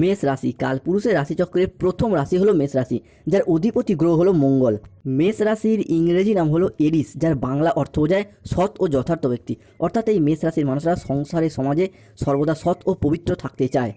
মেষ রাশি, কালপুরুষের রাশিচক্রের প্রথম রাশি হলো মেষ রাশি, যার অধিপতি গ্রহ হলো মঙ্গল। মেষ রাশির ইংরেজি নাম হলো এরিস, যার বাংলা অর্থ বোঝায় সৎ ও যথার্থ ব্যক্তি। অর্থাৎ এই মেষ রাশির মানুষরা সংসারে, সমাজে সর্বদা সৎ ও পবিত্র থাকতে চায়।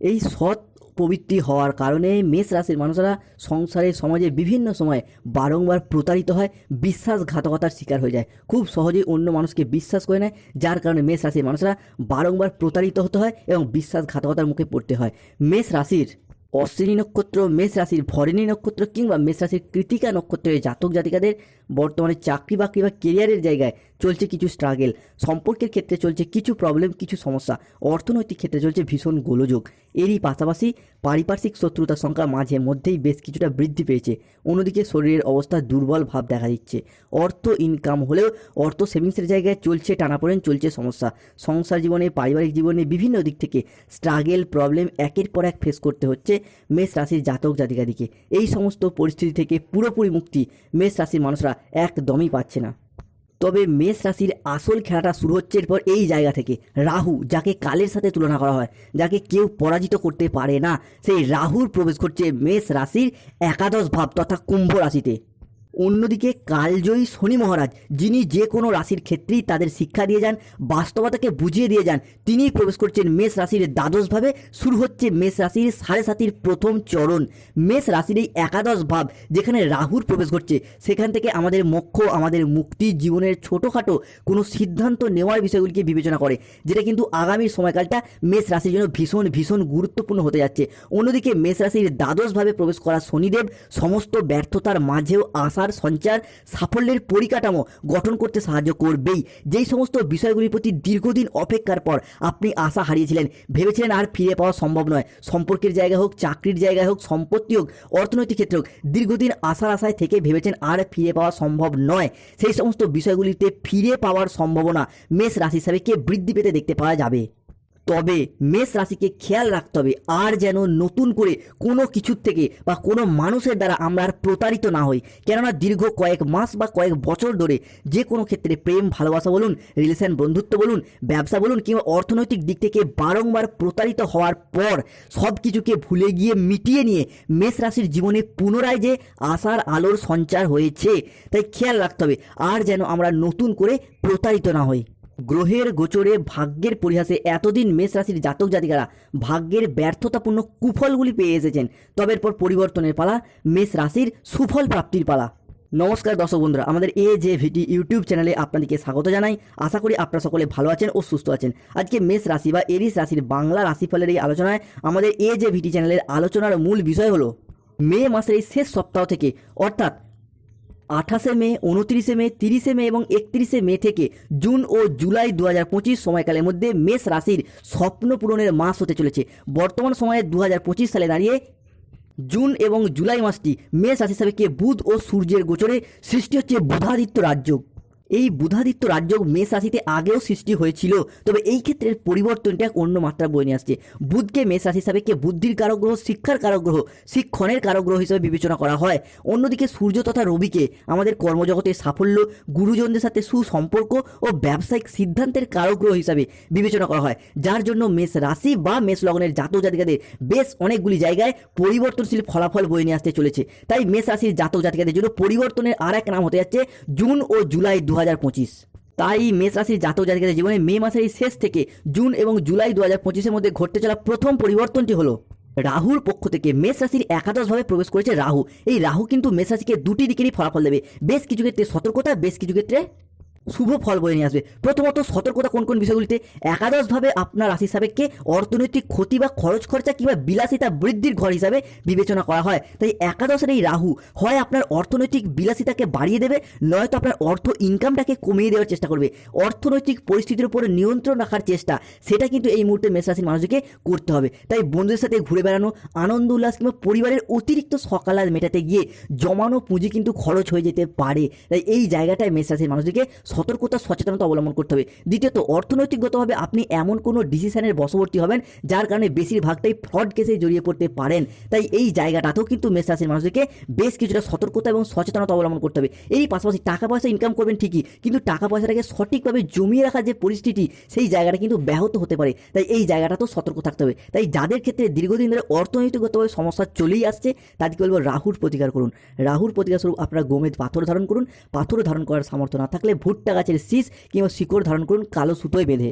এই সৎ পবিত্রি হওয়ার কারণে মেষ রাশির মানুষরা সংসারে, সমাজে বিভিন্ন সময় বারংবার প্রতারিত হয়, বিশ্বাসঘাতকতার শিকার হয়ে যায়। খুব সহজেই অন্য মানুষকে বিশ্বাস করে নেয়, যার কারণে মেষ রাশির মানুষরা বারংবার প্রতারিত হতে হয় এবং বিশ্বাসঘাতকতার মুখে পড়তে হয়। মেষ রাশির অশ্বিনী নক্ষত্র, মেষ রাশির ভরণী নক্ষত্র কিংবা মেষ রাশির কৃতিকা নক্ষত্রের জাতক জাতিকাদের বর্তমানে চাকরি বাকরি বা কেরিয়ারের জায়গায় চলছে কিছু স্ট্রাগেল সম্পর্কের ক্ষেত্রে চলছে কিছু প্রবলেম কিছু সমস্যা। অর্থনৈতিক ক্ষেত্রে চলছে ভীষণ গোলযোগ। এরই পাশাপাশি পারিপার্শ্বিক শত্রুতার সংখ্যা মাঝে মধ্যেই বেশ কিছুটা বৃদ্ধি পেয়েছে। অন্যদিকে শরীরের অবস্থা দুর্বল ভাব দেখা দিচ্ছে। অর্থ ইনকাম হলেও অর্থ সেভিংসের জায়গায় চলছে, টানাপোড়েন চলছে সমস্যা। সংসার জীবনে, পারিবারিক জীবনে বিভিন্ন দিক থেকে স্ট্রাগেল প্রবলেম একের পর এক ফেস করতে হচ্ছে। মেষ রাশির জাতক জাতিকাদিকে। এই সমস্ত পরিস্থিতি থেকে পুরোপুরি মুক্তি মেষ রাশির মানুষরা একদমই পাচ্ছে না। তবে মেষ রাশির আসল খেলাটা শুরু হচ্ছে এরপর এই জায়গা থেকে। রাহু, যাকে কালের সাথে তুলনা করা হয়, যাকে কেউ পরাজিত করতে পারে না, সেই রাহুর প্রবেশ করছে মেষ রাশির একাদশ ভাব তথা কুম্ভ রাশিতে। অন্যদিকে কালজয়ী শনি মহারাজ, যিনি যে কোনো রাশির ক্ষেত্রেই তাদের শিক্ষা দিয়ে যান, বাস্তবতাকে বুঝিয়ে দিয়ে যান, তিনিই প্রবেশ করছেন মেষ রাশির দ্বাদশভাবে। শুরু হচ্ছে মেষ রাশির সাড়ে সাতির প্রথম চরণ। মেষ রাশির এই একাদশ ভাব, যেখানে রাহুর প্রবেশ করছে সেখান থেকে আমাদের মোক্ষ, আমাদের মুক্তি জীবনের ছোটোখাটো কোনো সিদ্ধান্ত নেওয়ার বিষয়গুলিকে বিবেচনা করে, যেটা কিন্তু আগামীর সময়কালটা মেষ রাশির জন্য ভীষণ ভীষণ গুরুত্বপূর্ণ হতে যাচ্ছে। অন্যদিকে মেষ রাশির দ্বাদশভাবে প্রবেশ করা শনিদেব, সমস্ত ব্যর্থতার মাঝেও আশার সঞ্চার সাফল্যের পরিকাঠামো গঠন করতে সাহায্য করবেই। যেই সমস্ত বিষয়গুলির প্রতি দীর্ঘদিন অপেক্ষার পর আপনি আশা হারিয়েছিলেন, ভেবেছিলেন আর ফিরে পাওয়া সম্ভব নয়। সম্পর্কের জায়গায় হোক, চাকরির জায়গায় হোক, সম্পত্তি হোক, অর্থনৈতিক ক্ষেত্রে হোক, দীর্ঘদিন আশার আশায় থেকে ভেবেছেন আর ফিরে পাওয়া সম্ভব নয়। সেই সমস্ত বিষয়গুলিতে ফিরে পাওয়ার সম্ভাবনা মেষ রাশি হিসাবে কে বৃদ্ধি পেতে দেখতে পাওয়া যাবে। তবে মেষ রাশিকে খেয়াল রাখতে হবে। আর যেন নতুন করে কোনো কিছুর থেকে বা কোনো মানুষের দ্বারা আমরা আর প্রতারিত না হই। কেননা দীর্ঘ কয়েক মাস বা কয়েক বছর ধরে যে কোনো ক্ষেত্রে প্রেম, ভালোবাসা বলুন রিলেশন বন্ধুত্ব বলুন, ব্যবসা বলুন কিংবা অর্থনৈতিক দিক থেকে বারংবার প্রতারিত হওয়ার পর সব কিছুকে ভুলে গিয়ে মিটিয়ে নিয়ে মেষ রাশির জীবনে পুনরায় যে আশার আলোর সঞ্চার হয়েছে, তাই খেয়াল রাখতে হবে। আর যেন আমরা নতুন করে প্রতারিত না হই। গ্রহের গোচরে ভাগ্যের পরিহাসে এতদিন মেষ রাশির জাতক জাতিকারা ভাগ্যের ব্যর্থতাপূর্ণ কুফলগুলি পেয়ে এসেছেন। তবে এরপর পরিবর্তনের পালা, মেষ রাশির সুফল প্রাপ্তির পালা। নমস্কার দর্শক বন্ধুরা, আমাদের এ যে ভিটি ইউটিউব চ্যানেলে আপনাদেরকে স্বাগত জানাই। আশা করি আপনারা সকলে ভালো আছেন ও সুস্থ আছেন। আজকে মেষ রাশি বা এরিস রাশির বাংলা রাশিফলের এই আলোচনায় আমাদের এ যে ভিটি চ্যানেলের আলোচনার মূল বিষয় হলো মে মাসের এই শেষ সপ্তাহ থেকে, অর্থাৎ আঠাশে মে, উনত্রিশে মে, তিরিশে মে এবং একত্রিশে মে থেকে জুন ও জুলাই দু হাজার পঁচিশ সময়কালের মধ্যে মেষ রাশির স্বপ্ন পূরণের মাস হতে চলেছে। বর্তমান সময়ে দু হাজার পঁচিশ সালে দাঁড়িয়ে জুন এবং জুলাই মাসটি মেষ রাশি হিসাবে কে বুধ ও সূর্যের গোচরে সৃষ্টি হচ্ছে বুধাদিত্য রাজ্য এই বুধাদিত্য রাজ্য মেষ রাশিতে আগেও সৃষ্টি হয়েছিল, তবে এই ক্ষেত্রের পরিবর্তনটা অন্য মাত্রা বয়ে নিয়ে আসছে। বুধকে মেষ রাশি হিসাবে কে বুদ্ধির কারক গ্রহ, শিক্ষার কারক গ্রহ, শিক্ষণের কারক গ্রহ হিসাবে বিবেচনা করা হয়। অন্যদিকে সূর্য তথা রবিকে আমাদের কর্মজগতের সাফল্য, গুরুজনদের সাথে সুসম্পর্ক ও ব্যবসায়িক সিদ্ধান্তের কারক গ্রহ হিসাবে বিবেচনা করা হয়। যার জন্য মেষ রাশি বা মেষ লগ্নের জাতক জাতিকাদের বেশ অনেকগুলি জায়গায় পরিবর্তনশীল ফলাফল বয়ে নিয়ে আসতে চলেছে। তাই মেষ রাশির জাতক জাতিকাদের জন্য পরিবর্তনের আর এক নাম হতে যাচ্ছে জুন ও জুলাই দু হাজার পঁচিশ তাই মেষ রাশির জাতক জাতিকাদের জীবনে মে মাসের এই শেষ থেকে জুন এবং জুলাই দু হাজার পঁচিশের মধ্যে ঘটতে চলা প্রথম পরিবর্তনটি হলো, রাহুর পক্ষ থেকে মেষ রাশির একাদশভাবে প্রবেশ করেছে রাহু। এই রাহু কিন্তু মেষ রাশিকে দুটি দিকেরই ফলাফল দেবে। বেশ কিছু ক্ষেত্রে সতর্কতা, বেশ কিছু ক্ষেত্রে শুভ ফল বয়ে নিয়ে আসবে। প্রথমত সতর্কতা কোন কোন বিষয়গুলিতে? একাদশভাবে আপনার রাশি সাপেক্ষে অর্থনৈতিক ক্ষতি বা খরচ খরচা কিংবা বিলাসিতা বৃদ্ধির ঘর হিসাবে বিবেচনা করা হয়। তাই একাদশের এই রাহু হয় আপনার অর্থনৈতিক বিলাসিতাকে বাড়িয়ে দেবে, নয়তো আপনার অর্থ ইনকামটাকে কমিয়ে দেওয়ার চেষ্টা করবে। অর্থনৈতিক পরিস্থিতির উপরে নিয়ন্ত্রণ রাখার চেষ্টা, সেটা কিন্তু এই মুহূর্তে মেষ রাশির মানুষকে করতে হবে। তাই বন্ধুদের সাথে ঘুরে বেড়ানো, আনন্দ উল্লাস কিংবা পরিবারের অতিরিক্ত সকালাত মেটাতে গিয়ে জমানো পুঁজি কিন্তু খরচ হয়ে যেতে পারে। তাই এই জায়গাটায় মেষ রাশির মানুষদেরকে সতর্কতা সচেতনতা অবলম্বন করতে হবে। দ্বিতীয়ত, অর্থনৈতিকগতভাবে আপনি এমন কোনো ডিসিশনের বশবর্তী হবেন, যার কারণে বেশিরভাগটাই ফ্রড কেসে জড়িয়ে পড়তে পারেন। তাই এই জায়গাটাতেও কিন্তু মেষ রাশির মানুষদেরকে বেশ কিছুটা সতর্কতা এবং সচেতনতা অবলম্বন করতে হবে। এই পাশাপাশি টাকা পয়সা ইনকাম করবেন ঠিকই, কিন্তু টাকা পয়সাটাকে সঠিকভাবে জমিয়ে রাখার যে পরিস্থিতি, সেই জায়গাটা কিন্তু ব্যাহত হতে পারে। তাই এই জায়গাটাতেও সতর্ক থাকতে হবে। তাই যাদের ক্ষেত্রে দীর্ঘদিন ধরে অর্থনৈতিকগতভাবে সমস্যা চলেই আসছে, তাদেরকে বলব রাহুর প্রতিকার করুন। রাহুর প্রতিকার স্বরূপ আপনারা গোমেদ পাথর ধারণ করুন। পাথর ধারণ করার সামর্থ্য না থাকলে ভুট্টা গাছের শীষ কিংবা শিকড় ধারণ করুন কালো সুতোয় বেঁধে।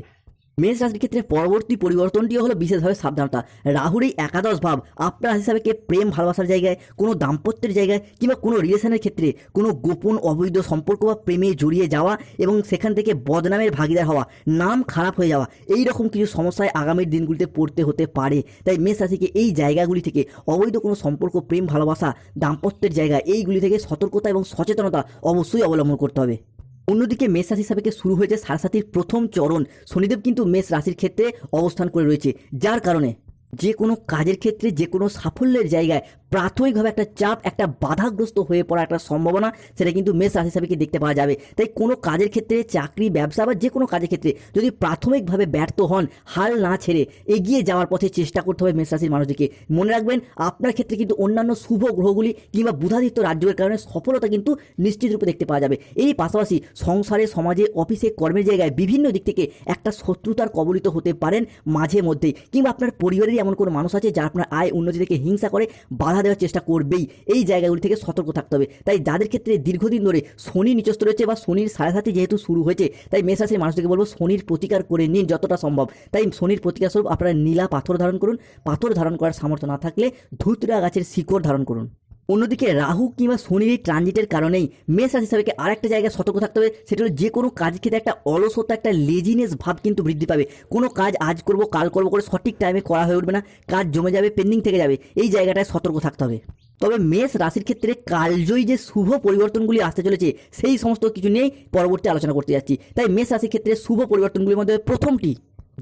মেষ রাশির ক্ষেত্রে পরবর্তী পরিবর্তনটিও হলো বিশেষভাবে সাবধানতা। রাহুর এই একাদশ ভাব আপনার হিসাবে কে প্রেম, ভালোবাসার জায়গায়, কোনো দাম্পত্যের জায়গায় কিংবা কোনো রিলেশনের ক্ষেত্রে কোনো গোপন, অবৈধ সম্পর্ক বা প্রেমে জড়িয়ে যাওয়া এবং সেখান থেকে বদনামের ভাগিদার হওয়া, নাম খারাপ হয়ে যাওয়া এই রকম কিছু সমস্যায় আগামীর দিনগুলিতে পড়তে হতে পারে। তাই মেষ রাশিকে এই জায়গাগুলি থেকে অবৈধ কোনো সম্পর্ক, প্রেম, ভালোবাসা, দাম্পত্যের জায়গা, এইগুলি থেকে সতর্কতা এবং সচেতনতা অবশ্যই অবলম্বন করতে হবে। অন্যদিকে মেষ রাশি সাপেক্ষে শুরু হয়েছে সারাসাতির প্রথম চরণ। শনিদেব কিন্তু মেষ রাশির ক্ষেত্রে অবস্থান করে রয়েছে, যার কারণে যে কোনো কাজের ক্ষেত্রে, যে কোনো সাফল্যের জায়গায় প্রাথমিকভাবে একটা চাপ, একটা বাধাগ্রস্ত হয়ে পড়া একটা সম্ভাবনা, সেটা কিন্তু মেষ রাশি সাপেক্ষে দেখতে পাওয়া যাবে। তাই কোনো কাজের ক্ষেত্রে, চাকরি, ব্যবসা বা যে কোনো কাজের ক্ষেত্রে যদি প্রাথমিকভাবে ব্যর্থ হন, হাল না ছেড়ে এগিয়ে যাওয়ার পথে চেষ্টা করতে হবে মেষ রাশির মানুষদেরকে। মনে রাখবেন, আপনার ক্ষেত্রে কিন্তু অন্যান্য শুভ গ্রহগুলি কিংবা বুধাদিত্য রাজ্যের কারণে সফলতা কিন্তু নিশ্চিত রূপে দেখতে পাওয়া যাবে। এই পাশাপাশি সংসারে, সমাজে, অফিসে, কর্মের জায়গায় বিভিন্ন দিক থেকে একটা শত্রুতার কবলিত হতে পারেন মাঝে মধ্যেই। কিংবা আপনার পরিবারেরই এমন কোনো মানুষ আছে, যারা আপনার আয় উন্নতি থেকে হিংসা করে, বাধা দেওয়ার চেষ্টা করবেই। এই জায়গাগুলি থেকে সতর্ক থাকতে হবে। তাই যাদের ক্ষেত্রে দীর্ঘদিন ধরে শনি নিচস্ত রয়েছে বা শনির সাড়ে সাথে যেহেতু শুরু হয়েছে, তাই মেষ রাশির মানুষদেরকে বলব শনির প্রতিকার করে নিন যতটা সম্ভব। তাই শনির প্রতিকার স্বরূপ আপনারা নীলা পাথর ধারণ করুন। পাথর ধারণ করার সামর্থ্য না থাকলে ধুতরা গাছের শিকড় ধারণ করুন। অন্যদিকে রাহু কিংবা শনির ট্রানজিটের কারণেই মেষ রাশি হিসাবে আরেকটা জায়গায় সতর্ক থাকতে হবে? সেটা হলো যে কোনো কাজ ক্ষেত্রে একটা অলসতা, একটা লেজিনেস ভাব কিন্তু বৃদ্ধি পাবে। কোনো কাজ আজ করব, কাল করব করে সঠিক টাইমে করা হয়ে উঠবে না, কাজ জমে যাবে পেন্ডিং থেকে যাবে। এই জায়গাটায় সতর্ক থাকতে হবে। তবে মেষ রাশির ক্ষেত্রে কালজয়ী যে শুভ পরিবর্তনগুলি আসতে চলেছে, সেই সমস্ত কিছু নিয়েই পরবর্তী আলোচনা করতে যাচ্ছি। তাই মেষ রাশির ক্ষেত্রে শুভ পরিবর্তনগুলির মধ্যে প্রথমটি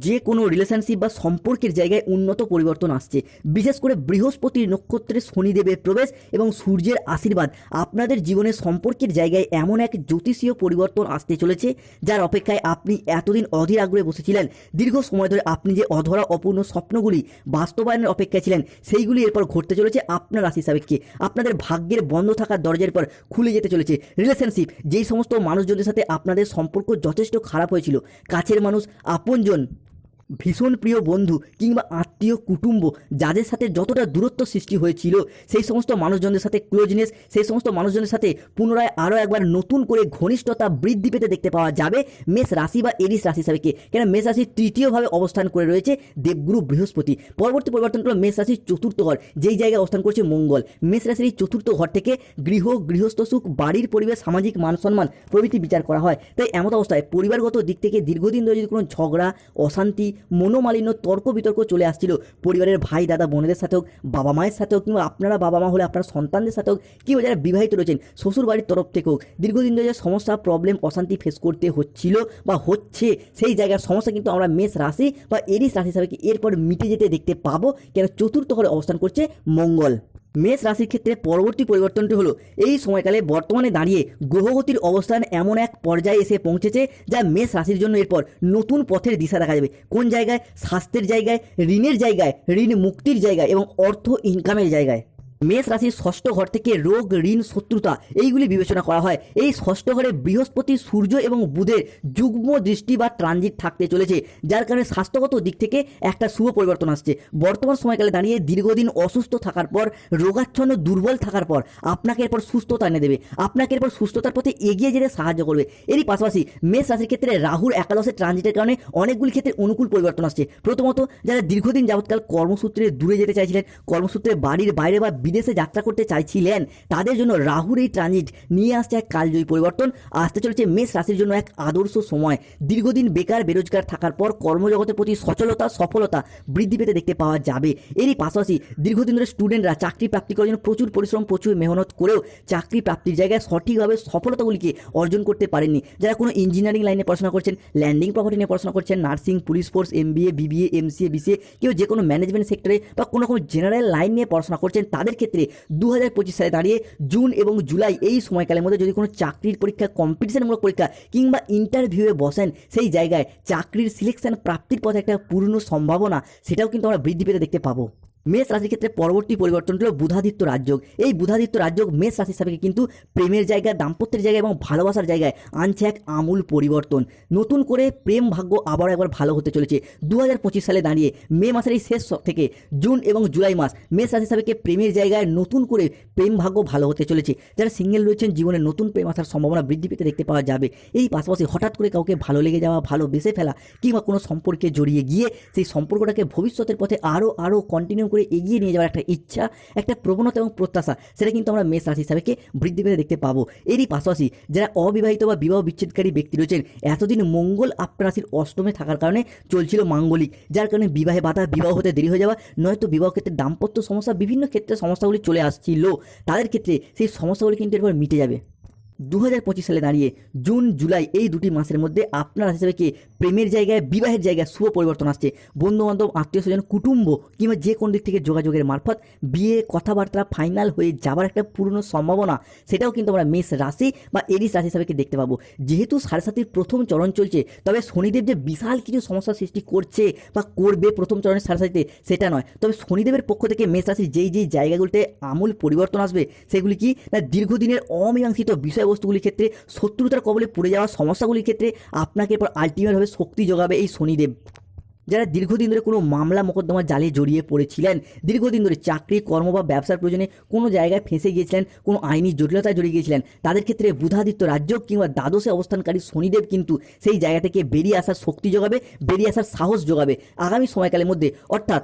যে কোনো রিলেশনশিপ বা সম্পর্কের জায়গায় উন্নত পরিবর্তন আসছে। বিশেষ করে বৃহস্পতির নক্ষত্রে শনিদেবের প্রবেশ এবং সূর্যের আশীর্বাদ আপনাদের জীবনের সম্পর্কের জায়গায় এমন এক জ্যোতিষীয় পরিবর্তন আসতে চলেছে, যার অপেক্ষায় আপনি এতদিন অধীর আগ্রহে বসেছিলেন। দীর্ঘ সময় ধরে আপনি যে অধরা অপূর্ণ স্বপ্নগুলি বাস্তবায়নের অপেক্ষায় ছিলেন, সেইগুলি এরপর ঘটতে চলেছে আপনার রাশি সাপেক্ষে আপনাদের ভাগ্যের বন্ধ থাকার দরজার পর খুলে যেতে চলেছে। রিলেশনশিপ যেই সমস্ত মানুষজনদের সাথে আপনাদের সম্পর্ক যথেষ্ট খারাপ হয়েছিল, কাছের মানুষ, আপনজন ভীষণ প্রিয় বন্ধু কিংবা আত্মীয় কুটুম্ব, যাদের সাথে যতটা দূরত্ব সৃষ্টি হয়েছিল, সেই সমস্ত মানুষজনদের সাথে ক্লোজনেস সেই সমস্ত মানুষজনের সাথে পুনরায় আরও একবার নতুন করে ঘনিষ্ঠতা বৃদ্ধি পেতে দেখতে পাওয়া যাবে মেষ রাশি বা এরিস রাশি হিসাবে কে কেন মেষ রাশি তৃতীয়ভাবে অবস্থান করে রয়েছে দেবগুরু বৃহস্পতি। পরবর্তী পরিবর্তন হলো মেষ রাশির চতুর্থ ঘর, যেই জায়গায় অবস্থান করছে মঙ্গল। মেষ রাশির এই চতুর্থ ঘর থেকে গৃহ, গৃহস্থ সুখ, বাড়ির পরিবেশ, সামাজিক মান সম্মান প্রভৃতি বিচার করা হয়। তাই এমত অবস্থায় পরিবারগত দিক থেকে দীর্ঘদিন ধরে যদি কোনো ঝগড়া, অশান্তি মনোমালিন্য তর্ক বিতর্ক চলে আসছিল। পরিবারের ভাই, দাদা, বোনেদের সাথে হোক বাবা মায়ের সাথেও, কিংবা আপনারা বাবা মা হলে আপনার সন্তানদের সাথেও, কিংবা যারা বিবাহিত রয়েছেন শ্বশুর বাড়ির তরফ থেকেও দীর্ঘদিন ধরে যে সমস্যা প্রবলেম অশান্তি ফেস করতে হচ্ছিল বা হচ্ছে, সেই জায়গার সমস্যা কিন্তু আমরা মেষ রাশি বা এরিস রাশি হিসাবে এরপর মিটে যেতে দেখতে পাবো। কেন? চতুর্থ ঘরে অবস্থান করছে মঙ্গল। মেষ রাশির ক্ষেত্রে পরবর্তী পরিবর্তনটি হলো, এই সময়কালে বর্তমানে দাঁড়িয়ে গ্রহগতির অবস্থান এমন এক পর্যায়ে এসে পৌঁছেছে যা মেষ রাশির জন্য এরপর নতুন পথের দিশা দেখা যাবে। কোন জায়গায়? স্বাস্থ্যের জায়গায়, ঋণের জায়গায় ঋণ মুক্তির জায়গায় এবং অর্থ ইনকামের জায়গায়। মেষ রাশির ষষ্ঠ ঘর থেকে রোগ, ঋণ, শত্রুতা, এইগুলি বিবেচনা করা হয়। এই ষষ্ঠ ঘরে বৃহস্পতি, সূর্য এবং বুধের যুগ্ম দৃষ্টি বা ট্রানজিট থাকতে চলেছে, যার কারণে স্বাস্থ্যগত দিক থেকে একটা শুভ পরিবর্তন আসছে। বর্তমান সময়কালে দাঁড়িয়ে দীর্ঘদিন অসুস্থ থাকার পর, রোগাচ্ছন্ন, দুর্বল থাকার পর, আপনাকে এরপর সুস্থতা এনে দেবে। আপনাকে এরপর সুস্থতার পথে এগিয়ে যেতে সাহায্য করবে। এরই পাশাপাশি মেষ রাশির ক্ষেত্রে রাহুর একাদশের ট্রানজিটের কারণে অনেকগুলি ক্ষেত্রে অনুকূল পরিবর্তন আসছে। প্রথমত, যারা দীর্ঘদিন যাবৎকাল কর্মসূত্রে দূরে যেতে চাইছিলেন, কর্মসূত্রে বাড়ির বাইরে বা বিদেশে যাত্রা করতে চাইছিলেন, তাদের জন্য রাহুর এই ট্রানজিট নিয়ে আসছে এক কালজয়ী পরিবর্তন। আসতে চলেছে মেষ রাশির জন্য এক আদর্শ সময়। দীর্ঘদিন বেকার, বেরোজগার থাকার পর কর্মজগতের প্রতি সচলতা, সফলতা বৃদ্ধি পেতে দেখতে পাওয়া যাবে। এরই পাশাপাশি দীর্ঘদিন ধরে স্টুডেন্টরা চাকরি প্রাপ্তি করার জন্য প্রচুর পরিশ্রম, প্রচুর মেহনত করেও চাকরি প্রাপ্তির জায়গায় সঠিকভাবে সফলতাগুলিকে অর্জন করতে পারেননি। যারা কোনো ইঞ্জিনিয়ারিং লাইনে পড়াশোনা করছেন ল্যান্ডিং প্রপার্টি নিয়ে পড়াশোনা করছেন nursing police force MBA BBA MCA BCA কেউ যে কোনো ম্যানেজমেন্ট সেক্টরে বা কোনো রকম জেনারেল লাইন নিয়ে পড়াশোনা করছেন, তাদের ক্ষেত্রে দু পঁচিশ সালে দাঁড়িয়ে জুন এবং জুলাই এই সময়কালের মধ্যে যদি কোনো চাকরির পরীক্ষা কম্পিটিশনমূলক পরীক্ষা কিংবা ইন্টারভিউয়ে বসেন, সেই জায়গায় চাকরির সিলেকশন প্রাপ্তির পথে একটা পূর্ণ সম্ভাবনা, সেটাও কিন্তু আমরা বৃদ্ধি পেতে দেখতে পাবো। মেষ রাশির ক্ষেত্রে পরবর্তী পরিবর্তন হলো বুধাদিত্য রাজযোগ। এই বুধাদিত্য রাজযোগ মেষ রাশির সাপেক্ষে কিন্তু প্রেমের জায়গা দাম্পত্যের জায়গায় এবং ভালোবাসার জায়গায় আনছে এক আমূল পরিবর্তন। নতুন করে প্রেম ভাগ্য আবার একবার ভালো হতে চলেছে। দু হাজার পঁচিশ সালে দাঁড়িয়ে মে মাসের এই শেষ থেকে জুন এবং জুলাই মাস মেষ রাশির সাপেক্ষে প্রেমের জায়গায় নতুন করে প্রেম ভাগ্য ভালো হতে চলেছে। যারা সিঙ্গেল রয়েছেন, জীবনে নতুন প্রেম আসার সম্ভাবনা বৃদ্ধি পেতে দেখতে পাওয়া যাবে। এই পাশাপাশি হঠাৎ করে কাউকে ভালো লেগে যাওয়া, ভালো বেসে ফেলা কিংবা কোনো সম্পর্কে জড়িয়ে গিয়ে সেই সম্পর্কটাকে ভবিষ্যতের পথে আরও আরও কন্টিনিউ করে এগিয়ে নিয়ে যাওয়ার একটা ইচ্ছা, একটা প্রবণতা এবং প্রত্যাশা, সেটা কিন্তু আমরা মেষ রাশি হিসাবে বৃদ্ধি পেতে দেখতে পাবো। এরই পাশাপাশি যারা অবিবাহিত বা বিবাহ বিচ্ছেদকারী ব্যক্তি রয়েছেন, এতদিন মঙ্গল আপনার রাশির অষ্টমে থাকার কারণে চলছিল মাঙ্গলিক, যার কারণে বিবাহে বাধা, বিবাহ হতে দেরি হয়ে যাওয়া, নয়তো বিবাহ ক্ষেত্রে দাম্পত্য সমস্যা, বিভিন্ন ক্ষেত্রে সমস্যাগুলি চলে আসছিল। তাদের ক্ষেত্রে সেই সমস্যাগুলি কিন্তু এরপর মিটে যাবে। দু হাজার পঁচিশ সালে দাঁড়িয়ে জুন, জুলাই এই দুটি মাসের মধ্যে আপনার হিসেবে কি প্রেমের জায়গায়, বিবাহের জায়গায় শুভ পরিবর্তন আসছে? বন্ধু বান্ধব আত্মীয় স্বজন, কুটুম্ব কিংবা যে কোনো দিক থেকে যোগাযোগের মারফত বিয়ে, কথাবার্তা ফাইনাল হয়ে যাবার একটা পূর্ণ সম্ভাবনা, সেটাও কিন্তু আমরা মেষ রাশি বা এরিস রাশি হিসাবে দেখতে পাবো। যেহেতু সাড়ে সাতির প্রথম চরণ চলছে, তবে শনিদেব যে বিশাল কিছু সমস্যার সৃষ্টি করছে বা করবে প্রথম চরণের সাড়ে সাতিতে, সেটা নয়। তবে শনিদেবের পক্ষ থেকে মেষ রাশির যেই যেই জায়গাগুলিতে আমূল পরিবর্তন আসবে, সেগুলি কি? না দীর্ঘদিনের অমীমাংসিত বিষয়বস্তুগুলির ক্ষেত্রে শত্রুতার কবলে পড়ে যাওয়া সমস্যাগুলির ক্ষেত্রে আপনাকে এরপর আলটিমেটভাবে শক্তি যোগাবে এই শনিদেব। যারা দীর্ঘদিন ধরে কোনো মামলা মোকদ্দমা জালে জড়িয়ে পড়েছিলেন, দীর্ঘদিন ধরে চাকরি, কর্ম বা ব্যবসার প্রয়োজনে কোনো জায়গায় ফেঁসে গিয়েছিলেন, কোনো আইনি জটিলতায় জড়িয়ে গিয়েছিলেন, তাদের ক্ষেত্রে বুধাদিত্য রাজ্য কিংবা দ্বাদশে অবস্থানকারী শনিদেব কিন্তু সেই জায়গা থেকে বেরিয়ে আসার শক্তি যোগাবে, বেরিয়ে আসার সাহস যোগাবে। আগামী সময়কালের মধ্যে অর্থাৎ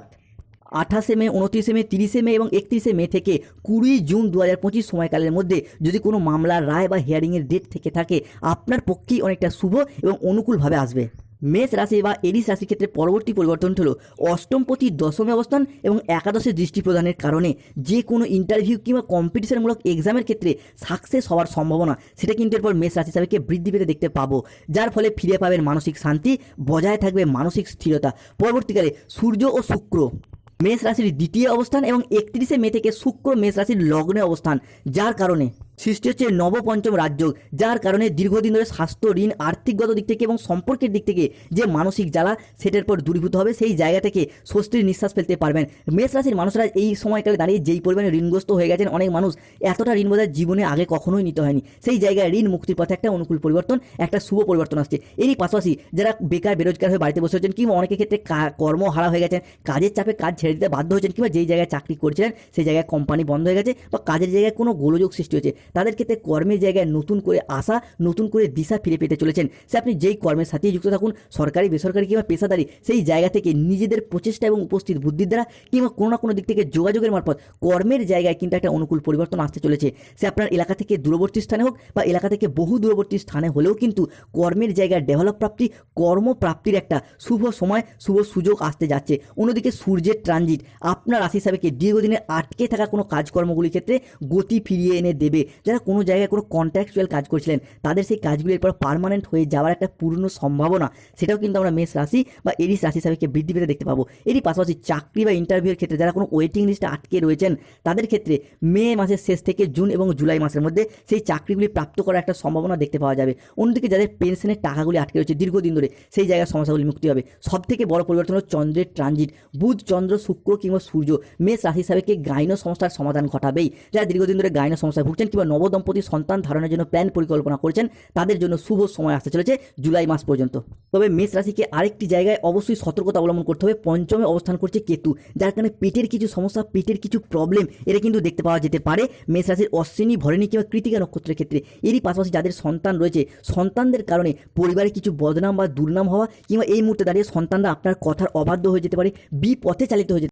আঠাশে মে, উনত্রিশে মে, তিরিশে মে এবং একত্রিশে মে থেকে কুড়ি জুন দু হাজার পঁচিশ সময়কালের মধ্যে যদি কোনো মামলার রায় বা হিয়ারিংয়ের ডেট থেকে থাকে, আপনার পক্ষেই অনেকটা শুভ এবং অনুকূলভাবে আসবে। মেষ রাশি বা এরিস রাশির ক্ষেত্রে পরবর্তী পরিবর্তন হলো অষ্টমপতি দশমে অবস্থান এবং একাদশে দৃষ্টি প্রদানের কারণে যে কোনো ইন্টারভিউ কিংবা কম্পিটিশনমূলক এক্সামের ক্ষেত্রে সাকসেস হওয়ার সম্ভাবনা, সেটা কিন্তু এরপর মেষ রাশি হিসাবে বৃদ্ধি পেতে দেখতে পাবো। যার ফলে ফিরে পাবেন মানসিক শান্তি, বজায় থাকবে মানসিক স্থিরতা। পরবর্তীকালে সূর্য ও শুক্র। মেষ রাশির দ্বিতীয় অবস্থান এবং একত্রিশে মে থেকে শুক্র মেষ রাশির লগ্নে অবস্থান, যার কারণে সৃষ্টি হচ্ছে নবপঞ্চম রাজ্য, যার কারণে দীর্ঘদিন ধরে স্বাস্থ্য, ঋণ, আর্থিকগত দিক থেকে এবং সম্পর্কের দিক থেকে যে মানসিক জ্বালা, সেটার পর দূরীভূত হবে, সেই জায়গা থেকে স্বস্তির নিঃশ্বাস ফেলতে পারবেন। মেষ রাশির মানুষরা এই সময়কালে দাঁড়িয়ে যেই পরিমাণে ঋণগ্রস্ত হয়ে গেছেন, অনেক মানুষ এতটা ঋণ বোধহয় জীবনে আগে কখনোই নিতে হয়নি। সেই জায়গায় ঋণ মুক্তির পথে একটা অনুকূল পরিবর্তন, একটা শুভ পরিবর্তন আসছে। এরই পাশাপাশি যারা বেকার, বেরোজগার হয়ে বাড়িতে বসে হচ্ছেন কিংবা অনেকের ক্ষেত্রে কর্ম হারা হয়ে গেছেন, কাজের চাপে কাজ ছেড়ে দিতে বাধ্য হচ্ছেন কিংবা যেই জায়গায় চাকরি করছিলেন, সেই জায়গায় কোম্পানি বন্ধ হয়ে গেছে বা কাজের জায়গায় কোনো গোলযোগ সৃষ্টি হচ্ছে তাদের ক্ষেত্রে কর্মের জায়গায় নতুন করে আসা নতুন করে দিশা ফিরে পেতে চলেছেন। সে আপনি যেই কর্মের সাথেই যুক্ত থাকুন, সরকারি, বেসরকারি কিংবা পেশাদারি, সেই জায়গা থেকে নিজেদের প্রচেষ্টা এবং উপস্থিত বুদ্ধির দ্বারা কিংবা কোনো না কোনো দিক থেকে যোগাযোগের মারফত কর্মের জায়গায় কিন্তু একটা অনুকূল পরিবর্তন আসতে চলেছে। সে আপনার এলাকা থেকে দূরবর্তী স্থানে হোক বা এলাকা থেকে বহু দূরবর্তী স্থানে হলেও কিন্তু কর্মের জায়গায় ডেভেলপ প্রাপ্তি, কর্মপ্রাপ্তির একটা শুভ সময়, শুভ সুযোগ আসতে যাচ্ছে। অন্যদিকে সূর্যের ট্রানজিট আপনার রাশি হিসাবে কি দীর্ঘদিনের আটকে থাকা কোনো কাজকর্মগুলির ক্ষেত্রে গতি ফিরিয়ে এনে দেবে। যারা কোনো জায়গায় কোনো কন্ট্রাকচুয়াল কাজ করছিলেন, তাদের সেই কাজগুলি এরপর পার্মানেন্ট হয়ে যাওয়ার একটা পূর্ণ সম্ভাবনা, সেটাও কিন্তু আমরা মেষ রাশি বা এরিস রাশি হিসাবে বৃদ্ধি পেতে দেখতে পাবো। এরই পাশাপাশি চাকরি বা ইন্টারভিউর ক্ষেত্রে যারা কোনো ওয়েটিং লিস্টে আটকে রয়েছেন, তাদের ক্ষেত্রে মে মাসের শেষ থেকে জুন এবং জুলাই মাসের মধ্যে সেই চাকরিগুলি প্রাপ্ত করার একটা সম্ভাবনা দেখতে পাওয়া যাবে। অন্যদিকে যাদের পেনশনের টাকাগুলি আটকে রয়েছে দীর্ঘদিন ধরে, সেই জায়গার সমস্যাগুলি মুক্তি হবে সব থেকে বড় পরিবর্তন হলো চন্দ্রের ট্রানজিট বুধ, চন্দ্র, শুক্র কিংবা সূর্য মেষ রাশি হিসাবে গাইন সমস্যার সমাধান ঘটাবেই। যারা দীর্ঘদিন ধরে গাইন সমস্যায় ভুগছেন কিংবা নবদম্পতি সন্তান ধারণের জন্য প্ল্যান পরিকল্পনা করছেন। তাদের জন্য শুভ সময় আসতে চলেছে জুলাই মাস পর্যন্ত। তবে মেষ রাশিকে আরেকটি জায়গায় অবশ্যই সতর্কতা অবলম্বন করতে হবে। পঞ্চমে অবস্থান করছে কেতু, যার কারণে পেটের কিছু সমস্যা, পেটের কিছু প্রবলেম এটা কিন্তু দেখতে পাওয়া যেতে পারে। মেষ রাশির অশ্বিনী, ভরণী কিংবা কৃতিকা নক্ষত্রের ক্ষেত্রে এরই পাশাপাশি যাদের সন্তান রয়েছে, সন্তানদের কারণে পরিবারে কিছু বদনাম বা দুর্নাম হওয়া কিংবা এই মুহূর্তে দাঁড়িয়ে সন্তানরা আপনার কথার অবাধ্য হয়ে যেতে পারে, বিপথে চালিত হয়ে যেতে